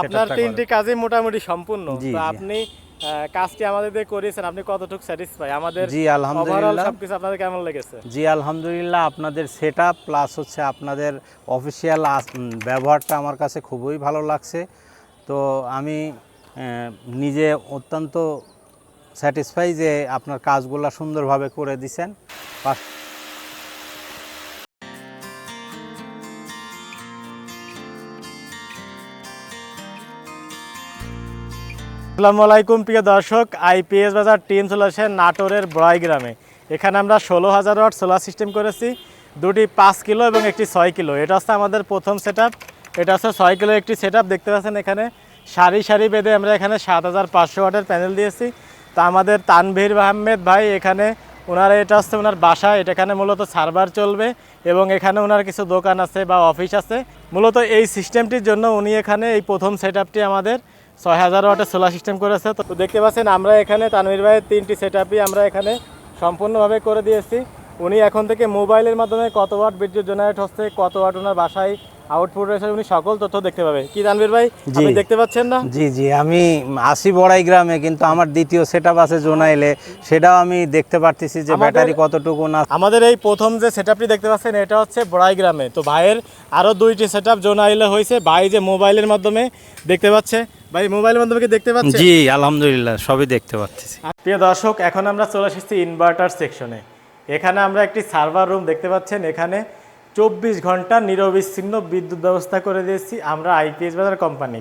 আপনার তিনটি কাজই মোটামুটি সম্পূর্ণ। তো আপনি কাজটি আমাদের দিয়ে করিয়েছেন আপনি কতটুকু স্যাটিসফাই আমাদের জি, আলহামদুলিল্লাহ। সবকিছু আপনাদের কেমন লেগেছে? জি আলহামদুলিল্লাহ আপনাদের সেট আপ প্লাস হচ্ছে আপনাদের অফিসিয়াল ব্যবহারটা আমার কাছে খুবই ভালো লাগছে। তো আমি নিজে অত্যন্ত স্যাটিসফাই যে আপনার কাজগুলো সুন্দরভাবে করে দিছেন। আসসালামু আলাইকুম, প্রিয় দর্শক। আইপিএস বাজার টিম চলে আসে নাটোরের বড়াই গ্রামে এখানে আমরা ষোলো হাজার ওয়াট সোলার সিস্টেম করেছি। দুটি পাঁচ কিলো এবং একটি ছয় কিলো। এটা হচ্ছে আমাদের প্রথম সেট এটা হচ্ছে ছয় কিলো একটি সেট দেখতে পাচ্ছেন এখানে সারি সারি বেঁধে আমরা এখানে সাত হাজার পাঁচশো ওয়াটের প্যানেল দিয়েছি। তা আমাদের তানভীর আহমেদ ভাই এখানে ওনার এটা হচ্ছে ওনার বাসা। এটা এখানে মূলত সার্ভার চলবে এবং এখানে ওনার কিছু দোকান আছে বা অফিস আছে। মূলত এই সিস্টেমটির জন্য উনি এখানে এই প্রথম সেট আমাদের ছয় হাজার ওয়াটের সোলার সিস্টেম করেছে। তো দেখতে পাচ্ছেন আমরা এখানে তানভীর ভাইয়ের তিনটি সেট আমরা এখানে সম্পূর্ণভাবে করে দিয়েছি। উনি এখন থেকে মোবাইলের মাধ্যমে কত ওয়াট বিদ্যুৎ জেনারেট হচ্ছে কত ওয়াট ওনার বাসায় আউটপুট রয়েছে উনি সকল তথ্য দেখতে পাবে। কি তানভীর ভাই? জি। আপনি দেখতে পাচ্ছেন না? জি জি আমি আসি বড়াই গ্রামে কিন্তু আমার দ্বিতীয় সেট আপ আছে জোনাইলে। সেটাও আমি দেখতে পারতেছি যে ব্যাটারি কতটুকু না। আমাদের এই প্রথম যে সেটআপটি দেখতে পাচ্ছেন এটা হচ্ছে বড়াই গ্রামে। তো ভাইয়ের আরও দুইটি সেটআপ জোন আইলে হয়েছে। ভাই যে মোবাইলের মাধ্যমে দেখতে পাচ্ছে ভাই মোবাইল মাধ্যমে কি দেখতে পাচ্ছেন? জি আলহামদুলিল্লাহ সবই দেখতে পাচ্ছি প্রিয় দর্শক এখন আমরা চলে এসেছি ইনভার্টার সেকশনে এখানে আমরা একটি সার্ভার রুম দেখতে পাচ্ছেন। এখানে চব্বিশ ঘণ্টা নিরবিচ্ছিন্ন বিদ্যুৎ ব্যবস্থা করে দিয়েছি। আমরা আইপিএস বাজার কোম্পানি